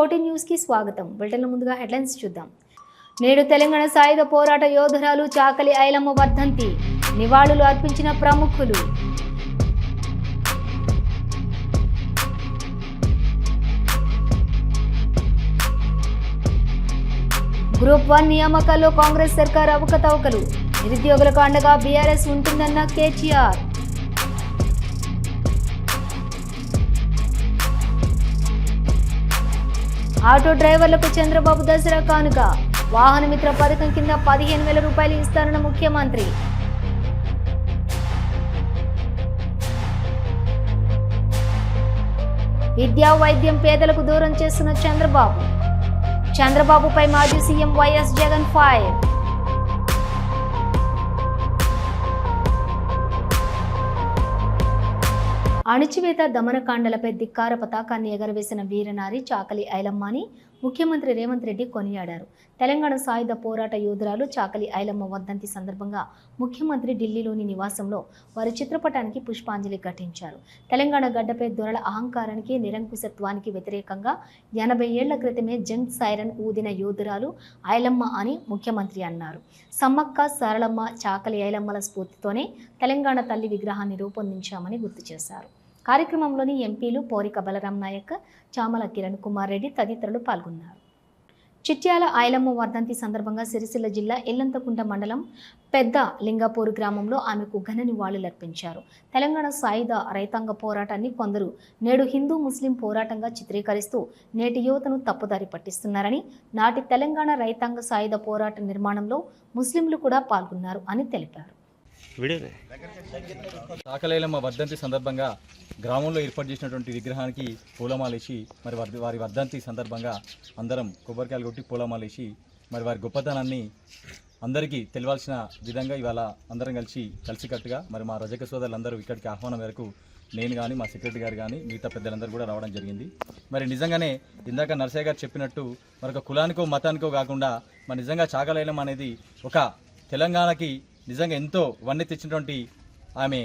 Fourteen న్యూస్కి స్వాగతం. Bulletin ముందుగా హెడ్లైన్స్ చూద్దాం. నేడు తెలంగాణ సాయుధ పోరాట యోధురాలు చాకలి ఐలమ్మ వర్ధంతి నివాళులు అర్పించిన ప్రముఖులు. గ్రూప్ వన్ నియామకాల్లో కాంగ్రెస్ సర్కార్ అవకతవకలు. నిరుద్యోగులకు అండగా బీఆర్ఎస్ ఉంటుందన్న కేటీఆర్. ఆటో డ్రైవర్లకు చంద్రబాబు దసరా కానుక. వాహన మిత్ర పథకం కింద పదిహేను వేల రూపాయలు ఇస్తారన్న ముఖ్యమంత్రి. విద్యా వైద్యం పేదలకు దూరం చేస్తున్న చంద్రబాబు. చంద్రబాబుపై మాజీ సీఎం వైఎస్ జగన్ ఫైర్. అణిచివేత దమనకాండలపై ధిక్కార పతాకాన్ని ఎగరవేసిన వీరనారి చాకలి ఐలమ్మ అని ముఖ్యమంత్రి రేవంత్ రెడ్డి కొనియాడారు. తెలంగాణ సాయుధ పోరాట యోధురాలు చాకలి ఐలమ్మ వర్ధంతి సందర్భంగా ముఖ్యమంత్రి ఢిల్లీలోని నివాసంలో వారి చిత్రపటానికి పుష్పాంజలి ఘటించారు. తెలంగాణ గడ్డపై దొరల అహంకారానికి నిరంకుశత్వానికి వ్యతిరేకంగా ఎనభై ఏళ్ళ క్రితమే జంగ్ సైరన్ ఊదిన యోధురాలు ఐలమ్మ అని ముఖ్యమంత్రి అన్నారు. సమ్మక్క సరళమ్మ చాకలి ఐలమ్మల స్ఫూర్తితోనే తెలంగాణ తల్లి విగ్రహాన్ని రూపొందించామని గుర్తు చేశారు. కార్యక్రమంలోని ఎంపీలు పోరిక బలరాం నాయక్ చామల కిరణ్ కుమార్ రెడ్డి తదితరులు పాల్గొన్నారు. చిట్యాల ఆయలమ్మ వర్ధంతి సందర్భంగా సిరిసిల్ల జిల్లా ఎల్లంతకుంట మండలం పెద్ద లింగాపూర్ గ్రామంలో ఆమెకు ఘన నివాళులర్పించారు తెలంగాణ సాయుధ రైతాంగ పోరాటాన్ని కొందరు నేడు హిందూ ముస్లిం పోరాటంగా చిత్రీకరిస్తూ నేటి యువతను తప్పుదారి పట్టిస్తున్నారని నాటి తెలంగాణ రైతాంగ సాయుధ పోరాట నిర్మాణంలో ముస్లింలు కూడా పాల్గొన్నారు అని తెలిపారు. కాకలేలమ్మ వర్ధంతి సందర్భంగా గ్రామంలో ఏర్పాటు చేసినటువంటి విగ్రహానికి పూలమాలేసి మరి వారి వారి వర్ధంతి సందర్భంగా అందరం కొబ్బరికాయలు కొట్టి పూలమాలేసి మరి వారి గొప్పతనాన్ని అందరికీ తెలియాల్సిన విధంగా ఇవాళ అందరం కలిసి కలిసికట్టుగా మరి మా రజక సోదరులందరూ ఇక్కడికి ఆహ్వానం మేరకు నేను కానీ మా సెక్రటరీ గారు కానీ మిగతా పెద్దలందరూ కూడా రావడం జరిగింది. మరి నిజంగానే ఇందాక నరసయ్య గారు చెప్పినట్టు మరొక కులానికో మతానికో కాకుండా మరి నిజంగా చాకలైలం అనేది ఒక తెలంగాణకి నిజంగా ఎంతో వన్నె తెచ్చినటువంటి ఆమె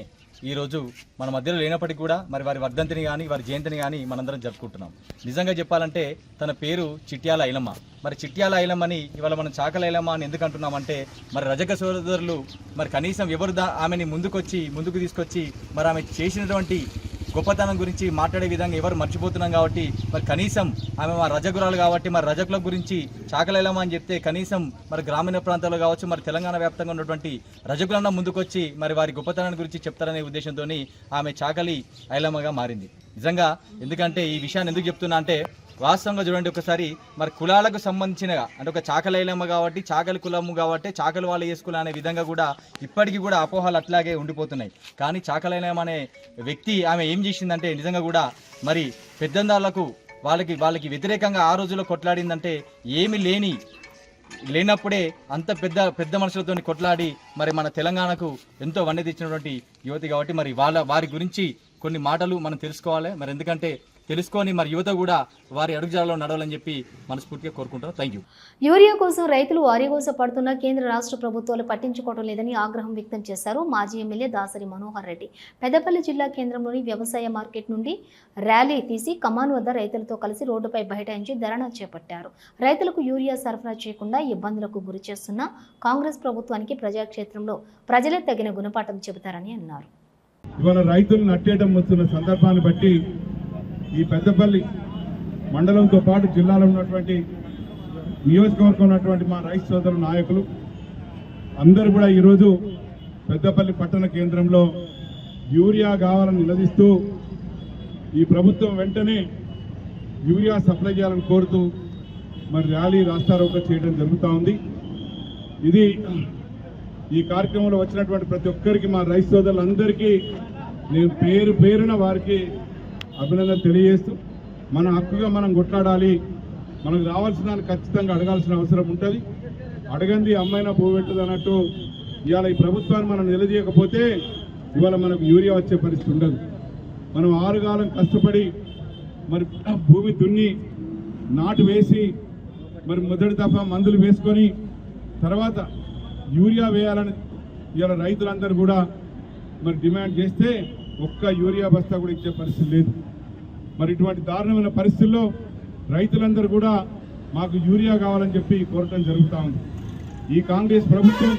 ఈరోజు మన మధ్యలో లేనప్పటికీ కూడా మరి వారి వర్ధంతిని కానీ వారి జయంతిని కానీ మనందరం జరుపుకుంటున్నాం. నిజంగా చెప్పాలంటే తన పేరు చిట్యాల ఐలమ్మ. మరి చిట్యాల ఐలమ్మని ఇవాళ మనం చాకల ఐలమ్మ అని ఎందుకు అంటున్నామంటే మరి రజక సోదరులు మరి కనీసం ఎవరు దా ఆమెని ముందుకొచ్చి ముందుకు తీసుకొచ్చి మరి ఆమె చేసినటువంటి గొప్పతనం గురించి మాట్లాడే విధంగా ఎవరు మర్చిపోతున్నాం కాబట్టి మరి కనీసం ఆమె మా రజగురాలు కాబట్టి మరి రజకుల గురించి చాకలేలమా అని చెప్తే కనీసం మరి గ్రామీణ ప్రాంతాల్లో కావచ్చు మరి తెలంగాణ వ్యాప్తంగా ఉన్నటువంటి రజకులన్న ముందుకొచ్చి మరి వారి గొప్పతనాన్ని గురించి చెప్తారనే ఉద్దేశంతో ఆమె చాకలి ఐలమ్మగా మారింది. నిజంగా ఎందుకంటే ఈ విషయాన్ని ఎందుకు చెప్తున్నా అంటే వాస్తవంగా చూడండి ఒకసారి మరి కులాలకు సంబంధించినగా అంటే ఒక చాకలైలమ్మ కాబట్టి చాకలి కులము కాబట్టి చాకలి వాళ్ళు వేసుకుల అనే విధంగా కూడా ఇప్పటికీ కూడా అపోహలు అట్లాగే ఉండిపోతున్నాయి. కానీ చాకలైలమ్మ అనే వ్యక్తి ఆమె ఏం చేసిందంటే నిజంగా కూడా మరి పెద్దందాలకు వాళ్ళకి వాళ్ళకి వ్యతిరేకంగా ఆ రోజుల్లో కొట్లాడిందంటే ఏమి లేని లేనప్పుడే అంత పెద్ద పెద్ద మనుషులతో కొట్లాడి మరి మన తెలంగాణకు ఎంతో వన్నె తెచ్చినటువంటి యువతి కాబట్టి మరి వాళ్ళ వారి గురించి కొన్ని మాటలు మనం తెలుసుకోవాలి. మరి ఎందుకంటే తెలుసుకొని మరి యువత కూడా వారి అడుగుజాలలో నడవాలని చెప్పి మనస్ఫూర్తిగా కోరుకుంటాం థ్యాంక్ యూ యూరియా కోసం రైతులు వారిగోస పడుతున్న కేంద్ర రాష్ట్ర ప్రభుత్వాలు పట్టించుకోవడం లేదని ఆగ్రహం వ్యక్తం చేశారు మాజీ ఎమ్మెల్యే దాసరి మనోహర్ రెడ్డి. పెద్దపల్లి జిల్లా కేంద్రంలోని వ్యవసాయ మార్కెట్ నుండి ర్యాలీ తీసి కమాన్ వద్ద రైతులతో కలిసి రోడ్డుపై బైఠాయించి ధర్నా చేపట్టారు. రైతులకు యూరియా సరఫరా చేయకుండా ఇబ్బందులకు గురి చేస్తున్న కాంగ్రెస్ ప్రభుత్వానికి ప్రజాక్షేత్రంలో ప్రజలే తగిన గుణపాఠం చెబుతారని అన్నారు. ఇవాళ రైతులు నట్టేయడం వస్తున్న సందర్భాన్ని బట్టి ఈ పెద్దపల్లి మండలంతో పాటు జిల్లాలో ఉన్నటువంటి నియోజకవర్గం ఉన్నటువంటి మా రైతు సోదరుల నాయకులు అందరూ కూడా ఈరోజు పెద్దపల్లి పట్టణ కేంద్రంలో యూరియా కావాలని నిలదీస్తూ ఈ ప్రభుత్వం వెంటనే యూరియా సప్లై చేయాలని కోరుతూ మరి ర్యాలీ రాస్తారోకో చేయడం జరుగుతూ ఉంది. ఇది ఈ కార్యక్రమంలో వచ్చినటువంటి ప్రతి ఒక్కరికి మా రైతు సోదరులందరికీ నేను పేరు పేరున వారికి అభినందన తెలియజేస్తూ మన హక్కుగా మనం కొట్లాడాలి మనకు రావాల్సిన దాన్ని ఖచ్చితంగా అడగాల్సిన అవసరం ఉంటుంది. అడగంది అమ్మాయినా పోగొట్టదు అన్నట్టు ఇవాళ ఈ ప్రభుత్వాన్ని మనం నిలదీయకపోతే ఇవాళ మనకు యూరియా వచ్చే పరిస్థితి ఉండదు. మనం ఆరుగాలం కష్టపడి మరి భూమి దున్ని నాటు వేసి మరి మొదటి దఫా మందులు వేసుకొని తర్వాత యూరియా వేయాలని ఇవాళ రైతులందరూ కూడా మరి డిమాండ్ చేస్తే ఒక్క యూరియా బస్తా కూడా ఇచ్చే పరిస్థితి లేదు. మరి ఇటువంటి దారుణమైన పరిస్థితుల్లో రైతులందరూ కూడా మాకు యూరియా కావాలని చెప్పి కోరటం జరుగుతూ ఉంది. ఈ కాంగ్రెస్ ప్రభుత్వం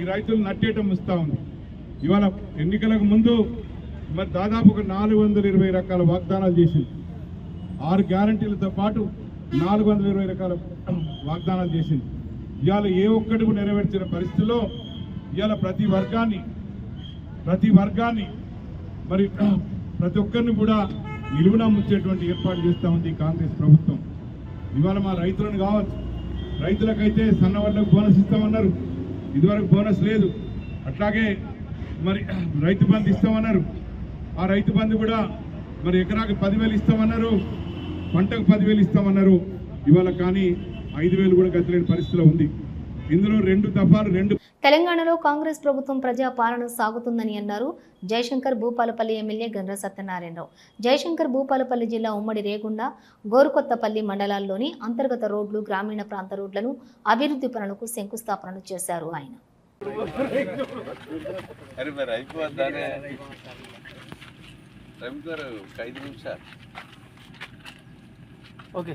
ఈ రైతులు నట్టేయటం ఇస్తూ ఉంది. ఇవాళ ఎన్నికలకు ముందు మరి దాదాపు ఒక నాలుగు వందల ఇరవై రకాల వాగ్దానాలు చేసింది. ఆరు గ్యారంటీలతో పాటు నాలుగు వందల ఇరవై రకాల వాగ్దానాలు చేసింది. ఇవాళ ఏ ఒక్కటి నెరవేర్చిన పరిస్థితుల్లో ఇవాళ ప్రతి వర్గాన్ని ప్రతి వర్గాన్ని మరి ప్రతి ఒక్కరిని కూడా నిలువునా ముచ్చేటువంటి ఏర్పాటు చేస్తూ ఉంది కాంగ్రెస్ ప్రభుత్వం. ఇవాళ మా రైతులను కావచ్చు రైతులకైతే సన్నవాళ్ళకు బోనస్ ఇస్తామన్నారు. ఇదివరకు బోనస్ లేదు. అట్లాగే మరి రైతు బంధు ఇస్తామన్నారు. ఆ రైతు బంధు కూడా మరి ఎకరాకి పదివేలు ఇస్తామన్నారు. పంటకు పదివేలు ఇస్తామన్నారు. ఇవాళ కానీ ఐదు వేలు కూడా గతిలేని పరిస్థితిలో ఉంది. ఇందులో రెండు దఫాలు రెండు తెలంగాణలో కాంగ్రెస్ ప్రభుత్వం ప్రజా పాలన సాగుతుందని అన్నారు జయశంకర్ భూపాలపల్లి ఎమ్మెల్యే గండ్ర సత్యనారాయణరావు. జయశంకర్ భూపాలపల్లి జిల్లా ఉమ్మడి రేగుండ గోరుకొత్తపల్లి మండలాల్లోని అంతర్గత రోడ్లు గ్రామీణ ప్రాంత రోడ్లను అభివృద్ధి పనులకు శంకుస్థాపనలు చేశారు ఆయన. ఓకే.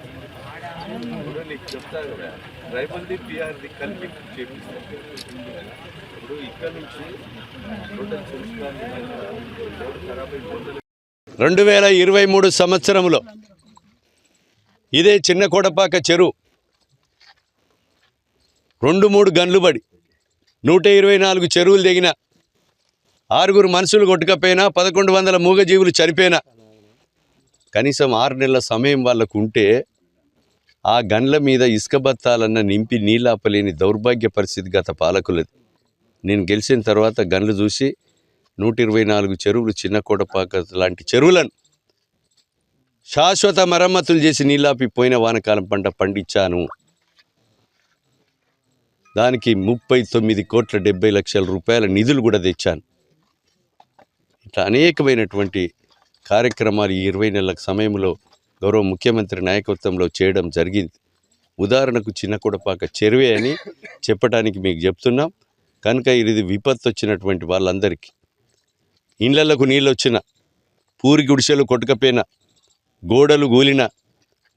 ఇప్పుడు నీకు చెప్తా కదా రైబంది బీఆర్ది కలిపి చేపిస్తాను ఇప్పుడు ఇక్కడ నుంచి టోటల్ చూసుకోవాలి రెండు వేల ఇరవై మూడు సంవత్సరంలో ఇదే చిన్న కోటపాక చెరువు. రెండు మూడు గన్లు పడి నూట ఇరవై నాలుగు చెరువులు దిగిన ఆరుగురు మనుషులు కొట్టుకపోయినా పదకొండు వందల మూగజీవులు చనిపోయినా కనీసం ఆరు నెలల సమయం వాళ్ళకు ఉంటే ఆ గన్ల మీద ఇసుక బత్తాలన్న నింపి నీళ్ళాపలేని దౌర్భాగ్య పరిస్థితి గత పాలకులది. నేను గెలిచిన తర్వాత గన్లు చూసి నూట ఇరవై నాలుగు చెరువులు చిన్న కోటపాక లాంటి చెరువులను శాశ్వత మరమ్మతులు చేసి నీళ్ళాపి పోయిన వానకాలం పంట పండించాను. దానికి ముప్పై తొమ్మిది కోట్ల డెబ్బై లక్షల రూపాయల నిధులు కూడా తెచ్చాను. ఇట్లా అనేకమైనటువంటి కార్యక్రమాలు ఈ ఇరవై నెలల సమయంలో గౌరవ ముఖ్యమంత్రి నాయకత్వంలో చేయడం జరిగింది. ఉదాహరణకు చిన్న కొడపాక చెరువే అని చెప్పడానికి మీకు చెప్తున్నాం. కనుక ఇది విపత్తు వచ్చినటువంటి వాళ్ళందరికీ. ఇండ్లకు నీళ్ళు వచ్చిన పూరి గుడిసెలు కొట్టుకపోయిన గోడలు గూలిన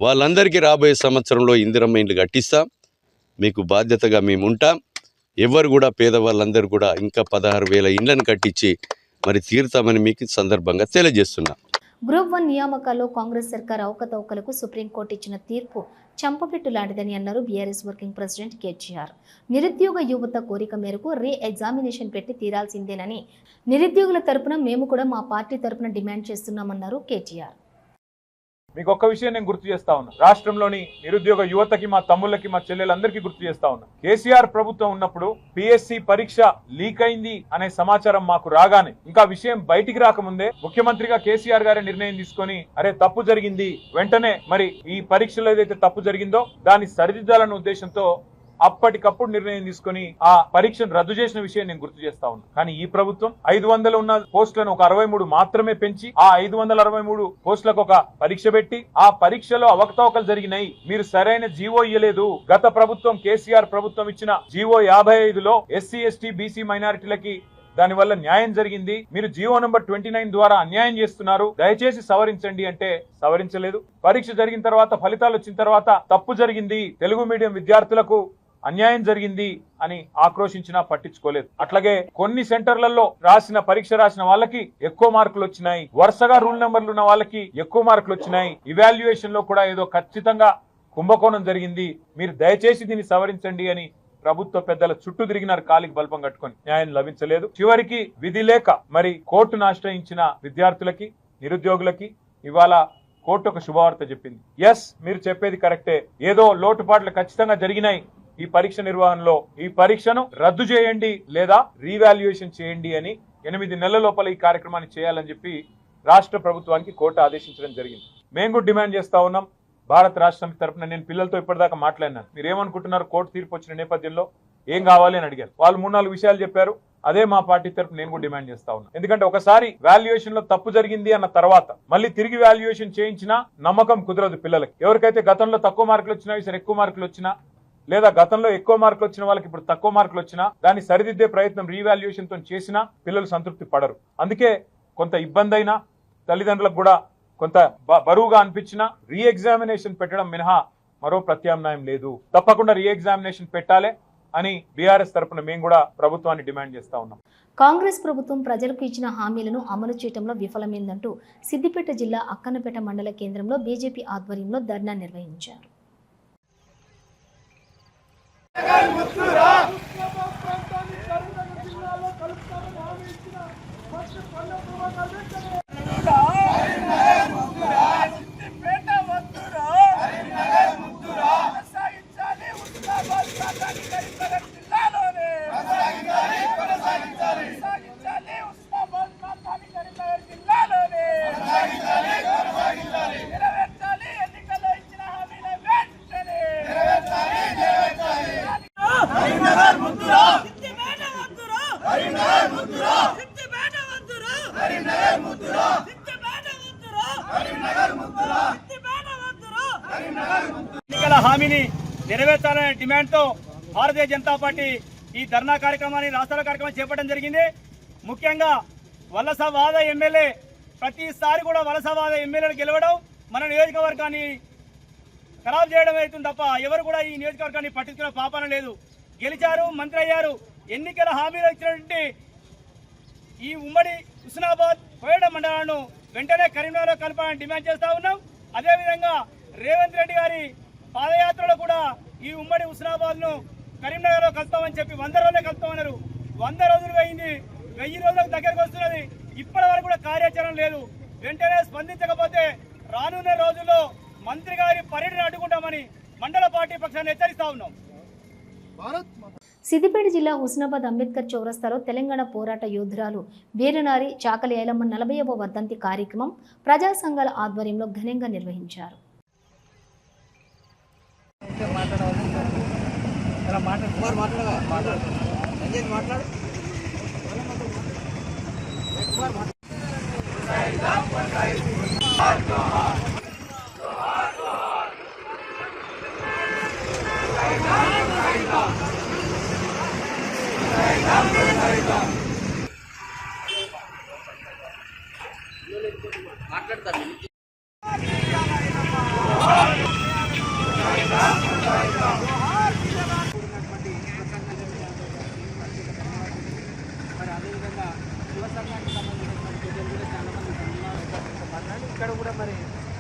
వాళ్ళందరికీ రాబోయే సంవత్సరంలో ఇందిరమ్మ ఇండ్లు కట్టిస్తాం. మీకు బాధ్యతగా మేము ఉంటాం ఎవరు కూడా పేదవాళ్ళందరూ కూడా ఇంకా పదహారు వేల ఇండ్లను కట్టించి మరి తీరుతామని మీకు సందర్భంగా తెలియజేస్తున్నాం. గ్రూప్ వన్ నియామకాల్లో కాంగ్రెస్ సర్కార్ అవకతవకలకు సుప్రీంకోర్టు ఇచ్చిన తీర్పు చంపపెట్టు లాంటిదని అన్నారు బీఆర్ఎస్ వర్కింగ్ ప్రెసిడెంట్ కేటీఆర్. నిరుద్యోగ యువత కోరిక మేరకు రీ ఎగ్జామినేషన్ పెట్టి తీరాల్సిందేనని నిరుద్యోగుల తరపున మేము కూడా మా పార్టీ తరపున డిమాండ్ చేస్తున్నామన్నారు కేటీఆర్. మీకు ఒక్క విషయం నేను గుర్తు చేస్తా ఉన్నా. రాష్ట్రంలోని నిరుద్యోగ యువతకి మా తమ్ముళ్ళకి మా చెల్లెలందరికీ గుర్తు చేస్తా ఉన్నా. కేసీఆర్ ప్రభుత్వం ఉన్నప్పుడు పిఎస్సి పరీక్ష లీక్ అయింది అనే సమాచారం మాకు రాగానే ఇంకా విషయం బయటికి రాకముందే ముఖ్యమంత్రిగా కేసీఆర్ గారే నిర్ణయం తీసుకొని అరే తప్పు జరిగింది వెంటనే మరి ఈ పరీక్షలో ఏదైతే తప్పు జరిగిందో దాన్ని సరిదిద్దాలన్న ఉద్దేశంతో అప్పటికప్పుడు నిర్ణయం తీసుకొని ఆ పరీక్షను రద్దు చేసిన విషయం నేను గుర్తు చేస్తా ఉన్నా. కానీ ఈ ప్రభుత్వం ఐదు వందలు ఉన్న పోస్టులను ఒక అరవై మూడు మాత్రమే పెంచి ఆ ఐదు వందల అరవై మూడు పోస్టులకు ఒక పరీక్ష పెట్టి ఆ పరీక్షలో అవకతవకలు జరిగినాయి. మీరు సరైన జీవో ఇయ్యలేదు. గత ప్రభుత్వం కేసీఆర్ ప్రభుత్వం ఇచ్చిన జీవో యాభై ఐదులో ఎస్సీ ఎస్టీ బీసీ మైనారిటీలకి దానివల్ల న్యాయం జరిగింది. మీరు జియో నంబర్ ట్వంటీ నైన్ ద్వారా అన్యాయం చేస్తున్నారు. దయచేసి సవరించండి అంటే సవరించలేదు. పరీక్ష జరిగిన తర్వాత ఫలితాలు వచ్చిన తర్వాత తప్పు జరిగింది. తెలుగు మీడియం విద్యార్థులకు అన్యాయం జరిగింది అని ఆక్రోశించినా పట్టించుకోలేదు. అట్లాగే కొన్ని సెంటర్లలో రాసిన పరీక్ష రాసిన వాళ్ళకి ఎక్కువ మార్కులు వచ్చినాయి. వరుసగా రూల్ నెంబర్లు ఉన్న వాళ్ళకి ఎక్కువ మార్కులు వచ్చినాయి. ఇవాల్యుయేషన్లో కూడా ఏదో ఖచ్చితంగా కుంభకోణం జరిగింది. మీరు దయచేసి దీన్ని సవరించండి అని ప్రభుత్వ పెద్దల చుట్టూ తిరిగినారు కాలికి బల్పం కట్టుకొని. న్యాయం లభించలేదు. చివరికి విధి లేక మరి కోర్టును ఆశ్రయించిన విద్యార్థులకి నిరుద్యోగులకి ఇవాళ కోర్టు ఒక శుభవార్త చెప్పింది. ఎస్ మీరు చెప్పేది కరెక్టే. ఏదో లోటుపాట్లు ఖచ్చితంగా జరిగినాయి. ఈ పరీక్ష నిర్వహణలో ఈ పరీక్షను రద్దు చేయండి లేదా రీవాల్యుయేషన్ చేయండి అని ఎనిమిది నెలల లోపల ఈ కార్యక్రమాన్ని చేయాలని చెప్పి రాష్ట్ర ప్రభుత్వానికి కోర్టు ఆదేశించడం జరిగింది. మేము కూడా డిమాండ్ చేస్తా ఉన్నాం. భారత రాష్ట్రం తరఫున తరపున నేను పిల్లలతో ఇప్పటిదాకా మాట్లాడినాను. మీరు ఏమనుకుంటున్నారు? కోర్టు తీర్పు వచ్చిన నేపథ్యంలో ఏం కావాలి అని అడిగారు. వాళ్ళు మూడు నాలుగు విషయాలు చెప్పారు. అదే మా పార్టీ తరపు నేను కూడా డిమాండ్ చేస్తా ఉన్నా ఎందుకంటే ఒకసారి వాల్యుయేషన్లో తప్పు జరిగింది అన్న తర్వాత మళ్ళీ తిరిగి వాల్యుయేషన్ చేయించినా నమ్మకం కుదరదు పిల్లలకి. ఎవరికైతే గతంలో తక్కువ మార్కులు వచ్చినా ఈసారి ఎక్కువ మార్కులు వచ్చినా లేదా గతంలో ఎక్కువ మార్కులు వచ్చిన వాళ్ళకి ఇప్పుడు తక్కువ మార్కులు వచ్చినా దాన్ని సరిదిద్దే ప్రయత్నం రీవాల్యుయేషన్తో చేసినా పిల్లలు సంతృప్తి పడరు. అందుకే కొంత ఇబ్బంది అయినా తల్లిదండ్రులకు కూడా కొంత బ- బరువుగా అనిపించినా రీ ఎగ్జామినేషన్ పెట్టడం మినహా మరో ప్రత్యామ్నాయం లేదు. తప్పకుండా రీ ఎగ్జామినేషన్ పెట్టాలి అని బీఆర్ఎస్ తరఫున మేము కూడా ప్రభుత్వాన్ని డిమాండ్ చేస్తా ఉన్నాం. కాంగ్రెస్ ప్రభుత్వం ప్రజలకు ఇచ్చిన హామీలను అమలు చేయడంలో విఫలమైందంటూ సిద్దిపేట జిల్లా అక్కన్నపేట మండల కేంద్రంలో బీజేపీ ఆధ్వర్యంలో ధర్నా నిర్వహించారు. జిల్లాలో కలుపుతామని హామీ ఇచ్చిన ఎన్నికల హామీని నెరవేర్చాలనే డిమాండ్తో భారతీయ జనతా పార్టీ ఈ ధర్నా కార్యక్రమాన్ని రాష్ట్రాల కార్యక్రమం చేపట్టడం జరిగింది. ముఖ్యంగా వలసవాద ఎమ్మెల్యే ప్రతిసారి కూడా వలసవాద ఎమ్మెల్యేలు గెలవడం మన నియోజకవర్గాన్ని ఖరాబ్ చేయడం అవుతుంది తప్ప ఎవరు కూడా ఈ నియోజకవర్గాన్ని పట్టించుకునే పాపన లేదు. గెలిచారు మంత్రి అయ్యారు. ఎన్నికల హామీలు ఇచ్చినటువంటి ఈ ఉమ్మడి హుస్నాబాద్ కోయడ మండలాలను వెంటనే కరీంనగర్లో కలపాలని డిమాండ్ చేస్తా ఉన్నాం. అదేవిధంగా రేవంత్ రెడ్డి గారి పాదయాత్రలో కూడా ఈ ఉమ్మడి హుస్నాబాద్ను కరీంనగర్లో కలుపుతామని చెప్పి వంద రోజులే కలుపుతామన్నారు. వంద రోజులు అయింది. వెయ్యి రోజులకు దగ్గరకు వస్తున్నది. ఇప్పటి వరకు కూడా కార్యాచరణ లేదు. వెంటనే స్పందించకపోతే రానున్న రోజుల్లో మంత్రి గారి పర్యటన అడ్డుకుంటామని మండల పార్టీ పక్షాన్ని హెచ్చరిస్తా ఉన్నాం. సిద్దిపేట జిల్లా హుస్నాబాద్ అంబేద్కర్ చౌరస్తాలో తెలంగాణ పోరాట యోధురాలు వీరనారి చాకలి ఐలమ్మ నలభైవ వర్ధంతి కార్యక్రమం ప్రజా సంఘాల ఆధ్వర్యంలో ఘనంగా నిర్వహించారు. కుమార్ మాట్లాడవా? మాట్లాడు సంజయ్ మాట్లాడు. ఇక్కడ కూడా మరి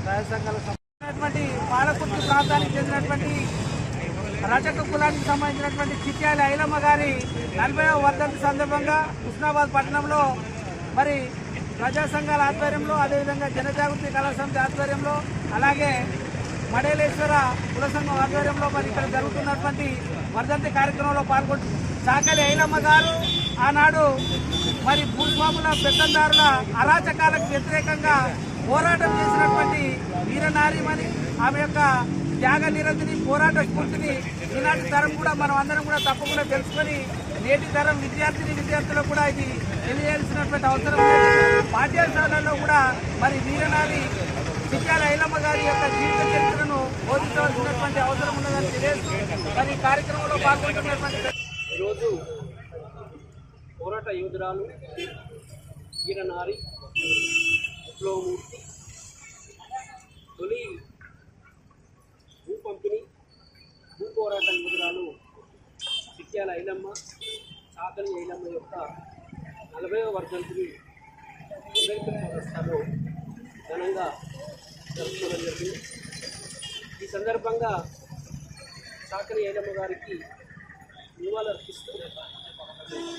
రాజ సంబంధించినటువంటి పాలకుర్తి ప్రాంతానికి చెందినటువంటి రజక కులానికి సంబంధించినటువంటి చిట్యాల ఐలమ్మ గారి నలభై వర్ధంతి సందర్భంగా హుస్నాబాద్ పట్టణంలో మరి ప్రజా సంఘాల ఆధ్వర్యంలో అదేవిధంగా జనజాగృతి కళా సమితి ఆధ్వర్యంలో అలాగే మడేలేశ్వర కుల సంఘం ఆధ్వర్యంలో మరి ఇక్కడ జరుగుతున్నటువంటి వర్ధంతి కార్యక్రమంలో పాల్గొంటు సాకలి ఐలమ్మ గారు ఆనాడు మరి భూస్వాముల పెత్తందారుల అరాచకాలకు వ్యతిరేకంగా పోరాటం చేసినటువంటి వీరనారిమని ఆమె యొక్క త్యాగ నిరతిని పోరాట స్ఫూర్తిని ఈనాటి తరం కూడా మనం అందరం కూడా తప్పకుండా తెలుసుకొని నేటి తరం విద్యార్థిని విద్యార్థులకు కూడా ఇది తెలియాల్సినటువంటి అవసరం ఉంది. పాఠ్యాంశాలలో కూడా మరి వీరనారి చిట్యాల ఐలమ్మ గారి యొక్క జీవిత చరిత్రను బోధించవలసినటువంటి అవసరం ఉన్నదని తెలియజేస్తూ మరి కార్యక్రమంలో పాల్గొంటున్నటువంటి ఈరోజు పోరాట యోధురాలు వీరనారి విప్లవమూర్తి తొలి భూ పంపిణీ భూ పోరాట యోధురాలు సిత్యాల ఐలమ్మ చాకలి ఐలమ్మ యొక్క నలభైవ వర్ధంతిని అంబేద్కర్ చౌరస్తాలో ఘనంగా జరుపుకోవడం జరిగింది. ఈ సందర్భంగా చాకలి ఐలమ్మ గారికి నివాళులర్పిస్తూ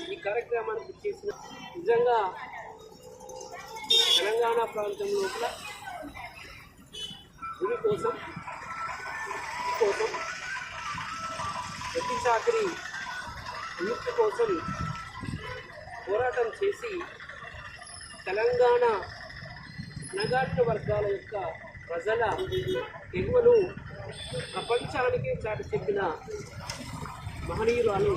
ఈ కార్యక్రమానికి చేసిన నిజంగా తెలంగాణ ప్రాంతం లోపల గుడి కోసం కోసం ప్రతి చాకరి విముక్తి కోసం పోరాటం చేసి తెలంగాణ అణగారిన వర్గాల యొక్క ప్రజల ఎగువను ప్రపంచానికి చాటి చెప్పిన మహనీయురాలు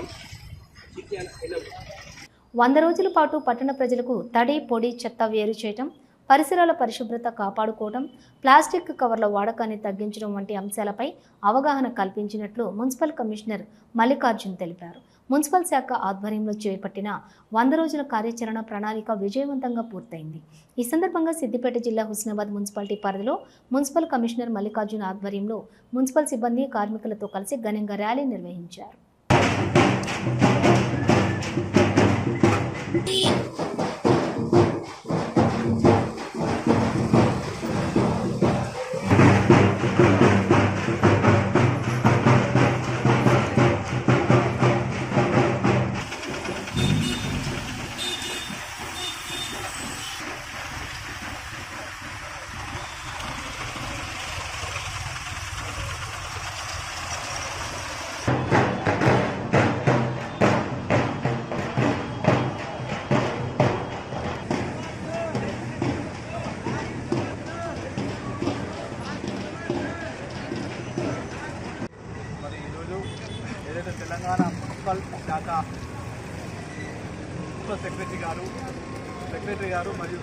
వంద రోజుల పాటు పట్టణ ప్రజలకు తడి పొడి చెత్త వేరు చేయటం పరిసరాల పరిశుభ్రత కాపాడుకోవడం ప్లాస్టిక్ కవర్ల వాడకాన్ని తగ్గించడం వంటి అంశాలపై అవగాహన కల్పించినట్లు మున్సిపల్ కమిషనర్ మల్లికార్జున్ తెలిపారు. మున్సిపల్ శాఖ ఆధ్వర్యంలో చేపట్టిన వంద రోజుల కార్యాచరణ ప్రణాళిక విజయవంతంగా పూర్తయింది. ఈ సందర్భంగా సిద్దిపేట జిల్లా హుస్నాబాద్ మున్సిపాలిటీ పరిధిలో మున్సిపల్ కమిషనర్ మల్లికార్జున్ ఆధ్వర్యంలో మున్సిపల్ సిబ్బంది కార్మికులతో కలిసి ఘనంగా ర్యాలీ నిర్వహించారు.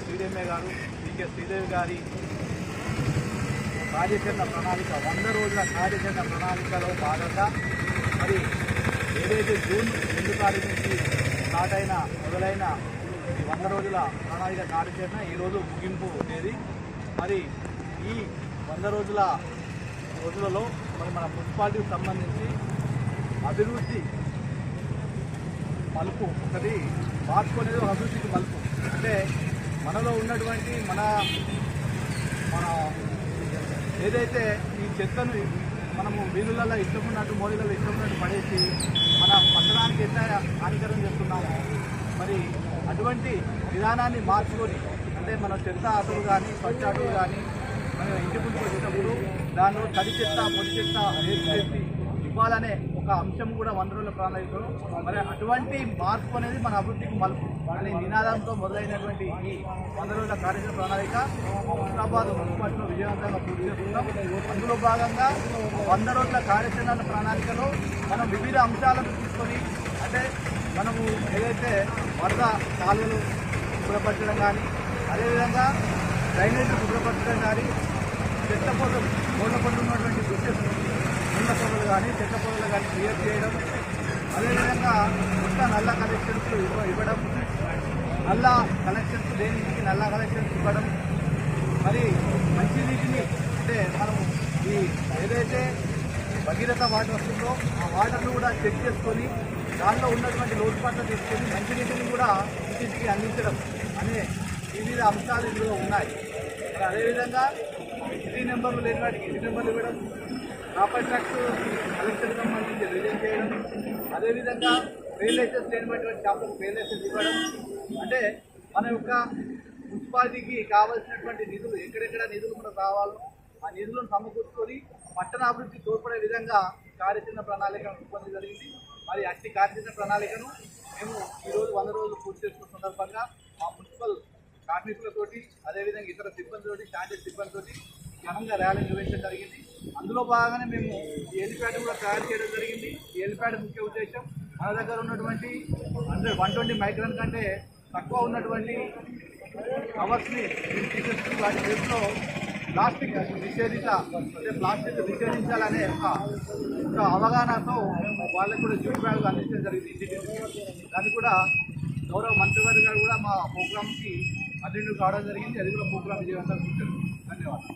గారు శ్రీదేవి గారు డికే శ్రీదేవి గారి కార్యాచరణ ప్రణాళిక వంద రోజుల కార్యాచరణ ప్రణాళికలో భాగంగా మరి ఏదైతే జూన్ రెండు తారీఖు నుంచి స్టార్ట్ అయిన మొదలైన ఈ వంద రోజుల ప్రణాళిక కార్యాచరణ ఈరోజు ముగింపు ఉండేది మరి ఈ వంద రోజుల రోజులలో మరి మన మున్సిపాలిటీకి సంబంధించి అభివృద్ధి మలుపు ఒకటి మార్చుకునేది అభివృద్ధికి మలుపు. అంటే మనలో ఉన్నటువంటి మన మన ఏదైతే ఈ చెత్తను మనము వీధులలో ఇష్టమున్నట్టు మోడీలలో ఇష్టమున్నట్టు పడేసి మన పట్టణానికి ఎంత హానికరం చేస్తున్నామో మరి అటువంటి విధానాన్ని మార్చుకొని అంటే మన చెత్త ఆటోలు కానీ స్వచ్ఛ ఆటోలు కానీ మనం ఇంటి ముందుకు వచ్చేటప్పుడు దానిలో తడి చెత్త పొడి చెత్త వేసి చేసి ఇవ్వాలనే ఒక అంశం కూడా వంద రోజుల మరి అటువంటి మార్పు అనేది మన అభివృద్ధికి మలుపు. అనే నినాదంతో మొదలైనటువంటి ఈ వంద రోజుల కార్యక్రమ ప్రణాళిక హుస్నాబాద్ మున్సిపాలిటీలో విజయవంతంగా పూర్తి చేస్తున్నాం. అందులో భాగంగా వంద రోజుల కార్యాచరణ ప్రణాళికలో మనం వివిధ అంశాలను తీసుకొని అంటే మనము ఏదైతే వరద కాలువలు శుభ్రపరచడం కానీ అదేవిధంగా డ్రైనేజీలు శుభ్రపరచడం కానీ చెత్త పొలం మూల ఉన్నటువంటి బుషెస్ ముళ్ళ పొదలు కానీ చెట్ల పొదలు కానీ క్లియర్ చేయడం అదేవిధంగా కొత్త నల్ల కలెక్షన్స్ ఇవ్వడం నల్ల కలెక్షన్స్ దేని ఇంటికి నల్ల కలెక్షన్స్ ఇవ్వడం. మరి మంచినీటిని అంటే మనం ఈ ఏదైతే భగీరథ వాటర్ వస్తుందో ఆ వాటర్ను కూడా చెక్ చేసుకొని దానిలో ఉన్నటువంటి లోటుపాట్లు తీసుకొని మంచినీటిని కూడా ఇంటికి అందించడం అనే వివిధ అంశాలు ఇందులో ఉన్నాయి. అదేవిధంగా ఇంటి నెంబర్లు లేని వాటికి ఇంటి నెంబర్లు ఇవ్వడం ప్రాపర్ ట్యాక్స్ కలెక్షన్ సంబంధించి రిలీజ్ చేయడం. అదేవిధంగా ఫెయిల్ లైసెన్స్ లేనటువంటి షాపులకు ఫెయిల్ లైసెన్స్ ఇవ్వడం. అంటే మన యొక్క మున్సిపాలిటీకి కావాల్సినటువంటి నిధులు ఎక్కడెక్కడ నిధులు మనకు రావాలో ఆ నిధులను సమకూర్చుకొని పట్టణాభివృద్ధి తోడ్పడే విధంగా కార్యచరణ ప్రణాళికను రూపొంది జరిగింది. మరి అట్టి కార్యచరణ ప్రణాళికను మేము ఈరోజు వంద రోజులు పూర్తి చేసుకున్న సందర్భంగా మా మున్సిపల్ కార్మికులతోటి అదేవిధంగా ఇతర సిబ్బందితోటి స్టాండర్డ్ సిబ్బందితోటి ఘనంగా ర్యాలీ నిర్వహించడం జరిగింది. అందులో భాగంగానే మేము ఈ హెలిప్యాడ్ కూడా తయారు చేయడం జరిగింది. ఈ హెలిప్యాడ్ ముఖ్య ఉద్దేశం మన దగ్గర ఉన్నటువంటి హండ్రెడ్ వన్ ట్వంటీ మైక్రాన్ కంటే తక్కువ ఉన్నటువంటి కవర్స్ని మేము తీసేసుకుని వాటి ప్లేస్లో ప్లాస్టిక్ నిషేధిత అంటే ప్లాస్టిక్ నిషేధించాలనే ఒక ఒక అవగాహనతో వాళ్ళకు కూడా జ్యూట్ అందించడం జరిగింది దాన్ని కూడా గౌరవ మంత్రివారి గారు కూడా మా ప్రోగ్రామ్కి అటెండ్ కావడం జరిగింది. అది కూడా ప్రోగ్రామ్ విజయవంతంగా ఉంటుంది ధన్యవాదాలు.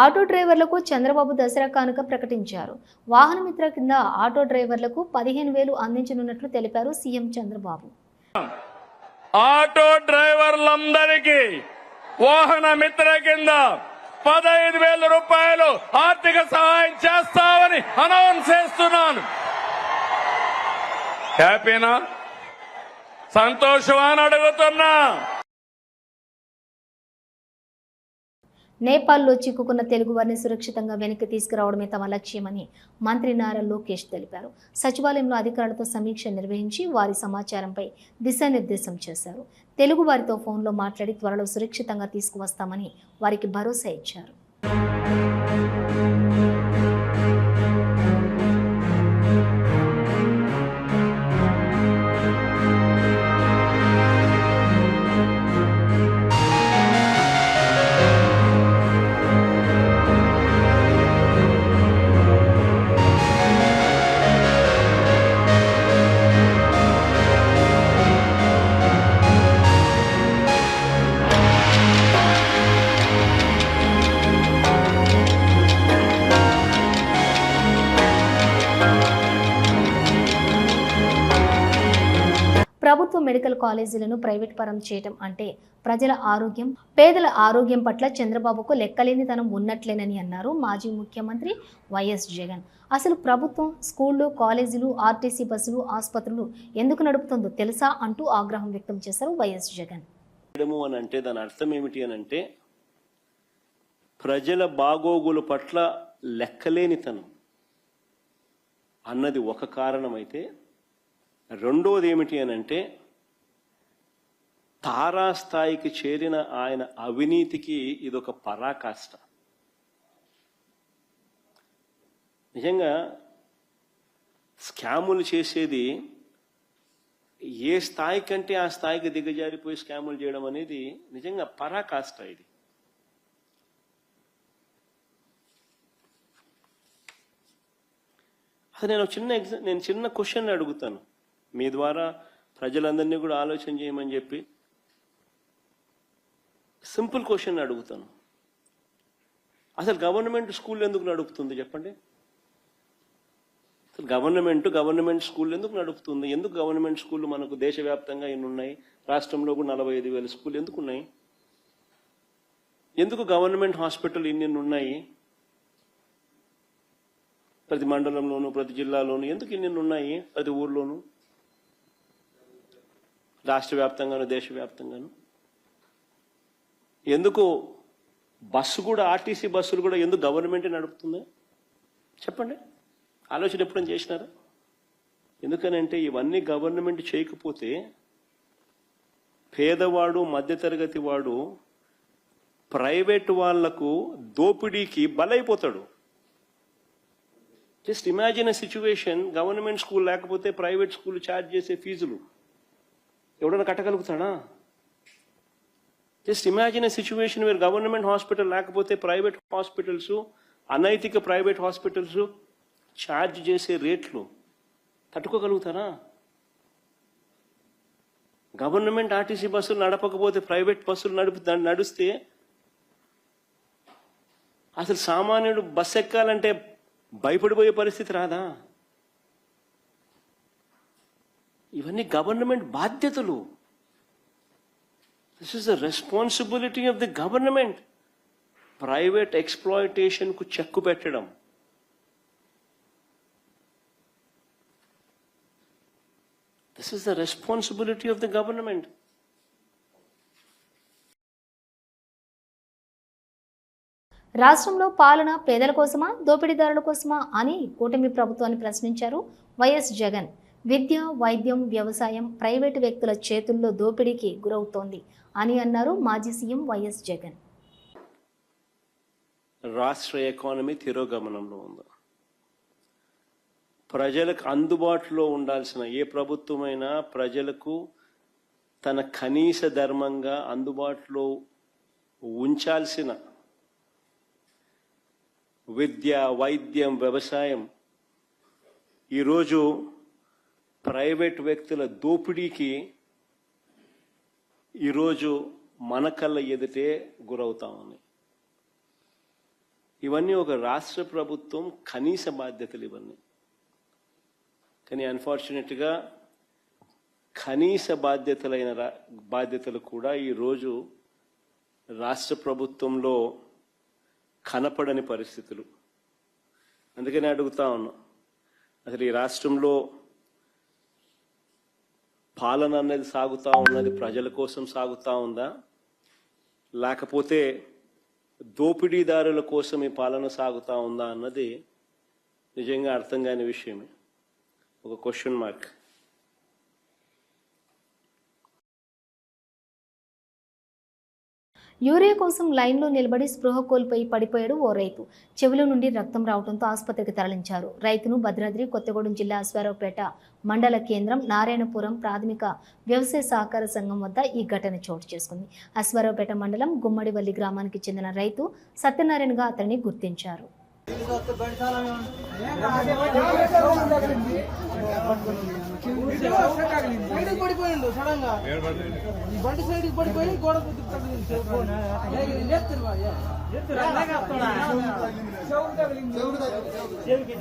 ఆటో డ్రైవర్లకు చంద్రబాబు దసరా కానుక ప్రకటించారు. వాహన మిత్ర కింద ఆటో డ్రైవర్లకు పదిహేను వేలు అందించనున్నట్లు తెలిపారు సీఎం చంద్రబాబు. ఆటో డ్రైవర్లందరికీ వాహన మిత్ర కింద పదహైదు వేల రూపాయలు ఆర్థిక సహాయం చేస్తామని అనౌన్స్ చేస్తున్నాను. హ్యాపీనా? సంతోషమా అని అడుగుతున్నా. నేపాల్లో చిక్కుకున్న తెలుగు వారిని సురక్షితంగా వెనక్కి తీసుకురావడమే తమ లక్ష్యమని మంత్రి నారా లోకేష్ తెలిపారు. సచివాలయంలో అధికారులతో సమీక్ష నిర్వహించి వారి సమాచారంపై దిశానిర్దేశం చేశారు. తెలుగు వారితో ఫోన్లో మాట్లాడి త్వరలో సురక్షితంగా తీసుకువస్తామని వారికి భరోసా ఇచ్చారు. ప్రభుత్వ మెడికల్ కాలేజీలను ప్రైవేట్ పరం చేయటం అంటే ప్రజల ఆరోగ్యం పేదల ఆరోగ్యం పట్ల చంద్రబాబుకు లెక్కలేనితనం ఉన్నట్లేనని అన్నారు మాజీ ముఖ్యమంత్రి వైఎస్ జగన్. అసలు ప్రభుత్వం స్కూళ్ళు కాలేజీలు ఆర్టీసీ బస్సులు ఆసుపత్రులు ఎందుకు నడుపుతుందో తెలుసా అంటూ ఆగ్రహం వ్యక్తం చేశారు వైఎస్ జగన్. అని అంటే దాని అర్థం ఏమిటి అని అంటే ప్రజల బాగోగుల పట్ల లెక్కలేనితనం అన్నది ఒక కారణమైతే రెండోది ఏమిటి అని అంటే తారాస్థాయికి చేరిన ఆయన అవినీతికి ఇదొక పరాకాష్ట. నిజంగా స్కాములు చేసేది ఏ స్థాయి కంటే ఆ స్థాయికి దిగజారిపోయి స్కాములు చేయడం అనేది నిజంగా పరాకాష్ట ఇది. అది నేను చిన్న ఎగ్జా నేను చిన్న క్వశ్చన్ అడుగుతాను. మీ ద్వారా ప్రజలందరినీ కూడా ఆలోచన చేయమని చెప్పి సింపుల్ క్వశ్చన్ అడుగుతాను. అసలు గవర్నమెంట్ స్కూల్ ఎందుకు నడుపుతుంది చెప్పండి? అసలు గవర్నమెంట్ గవర్నమెంట్ స్కూల్ ఎందుకు నడుపుతుంది? ఎందుకు గవర్నమెంట్ స్కూళ్ళు మనకు దేశవ్యాప్తంగా ఎన్ని ఉన్నాయి? రాష్ట్రంలో కూడా నలభై ఐదు వేల స్కూల్ ఎందుకు ఉన్నాయి? ఎందుకు గవర్నమెంట్ హాస్పిటల్ ఇన్ని ఉన్నాయి? ప్రతి మండలంలోను ప్రతి జిల్లాలోను ఎందుకు ఇన్ని ఉన్నాయి? ప్రతి ఊర్లోనూ? రాష్ట్ర వ్యాప్తంగాను దేశవ్యాప్తంగాను. ఎందుకు బస్సు కూడా ఆర్టీసీ బస్సులు కూడా ఎందుకు గవర్నమెంటే నడుపుతుంది చెప్పండి. ఆలోచన ఎప్పుడైనా చేసినారా? ఎందుకనంటే ఇవన్నీ గవర్నమెంట్ చేయకపోతే పేదవాడు మధ్యతరగతి వాడు ప్రైవేట్ వాళ్ళకు దోపిడీకి బలైపోతాడు. Just imagine a situation government school లేకపోతే ప్రైవేట్ స్కూల్ ఛార్జ్ చేసే ఫీజులు. ఎవడన్నా కట్టగలుగుతాడా? Just imagine a situation where government hospital లేకపోతే ప్రైవేట్ హాస్పిటల్స్ అనైతిక ప్రైవేట్ హాస్పిటల్స్ ఛార్జ్ చేసే రేట్లు తట్టుకోగలుగుతారా? గవర్నమెంట్ ఆర్టీసీ బస్సులు నడపకపోతే ప్రైవేట్ బస్సులు నడుపు నడిస్తే అసలు సామాన్యుడు బస్సు ఎక్కాలంటే భయపడిపోయే పరిస్థితి రాదా? ఇవన్నీ గవర్నమెంట్ బాధ్యతలు. This is the responsibility of the government private ఎక్స్ప్లాయిటేషన్కు check పెట్టడం. This is the responsibility of the government రాష్ట్రంలో పాలన పేదల కోసమా దోపిడీదారుల కోసమా అని కూటమి ప్రభుత్వాన్ని ప్రశ్నించారు వైఎస్ జగన్. విద్య వైద్యం వ్యవసాయం ప్రైవేటు వ్యక్తుల చేతుల్లో దోపిడీకి గురవుతోంది అని అన్నారు మాజీ సీఎం వైఎస్ జగన్. రాష్ట్ర ఎకానమీ తిరోగమనంలో ఉంది. ప్రజలకు అందుబాటులో ఉండాల్సిన ఏ ప్రభుత్వమైనా ప్రజలకు తన కనీస ధర్మంగా అందుబాటులో ఉంచాల్సిన విద్య వైద్యం వ్యవసాయం ఈరోజు ప్రైవేట్ వ్యక్తుల దోపిడీకి ఈరోజు మన కళ్ళ ఎదుటే గురవుతా ఉన్నాయి ఇవన్నీ ఒక రాష్ట్ర ప్రభుత్వం కనీస బాధ్యతలు ఇవన్నీ కానీ అన్ఫార్చునేట్గా కనీస బాధ్యతలైన రా- బాధ్యతలు కూడా ఈరోజు రాష్ట్ర ప్రభుత్వంలో కనపడని పరిస్థితులు. అందుకని అడుగుతా ఉన్నాం అసలు ఈ రాష్ట్రంలో పాలన అనేది సాగుతా ఉన్నది ప్రజల కోసం సాగుతా ఉందా? లేకపోతే దోపిడీదారుల కోసం ఈ పాలన సాగుతా ఉందా అన్నది నిజంగా అర్థం కాని విషయమే. ఒక క్వశ్చన్ మార్క్ యూరియా కోసం లైన్లో నిలబడి స్పృహ కోల్పోయి పడిపోయాడు ఓ రైతు. చెవిలో నుండి రక్తం రావడంతో ఆసుపత్రికి తరలించారు. రైతును భద్రాద్రి కొత్తగూడెం జిల్లా అశ్వారావుపేట మండల కేంద్రం నారాయణపురం ప్రాథమిక వ్యవసాయ సహకార సంఘం వద్ద ఈ ఘటన చోటు చేసుకుంది. అశ్వారావుపేట మండలం గుమ్మడివల్లి గ్రామానికి చెందిన రైతు సత్యనారాయణగా అతన్ని గుర్తించారు. సైడ్కి పడిపోయిండు సడన్గా ఈ బండి సైడ్కి పడిపోయి గోడ చెవుకు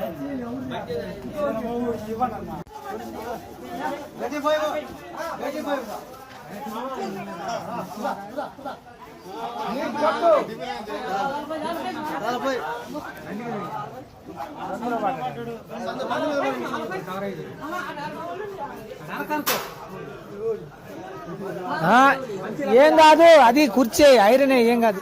ఏం కాదు అది కుర్చీ ఐరనే ఏం కాదు.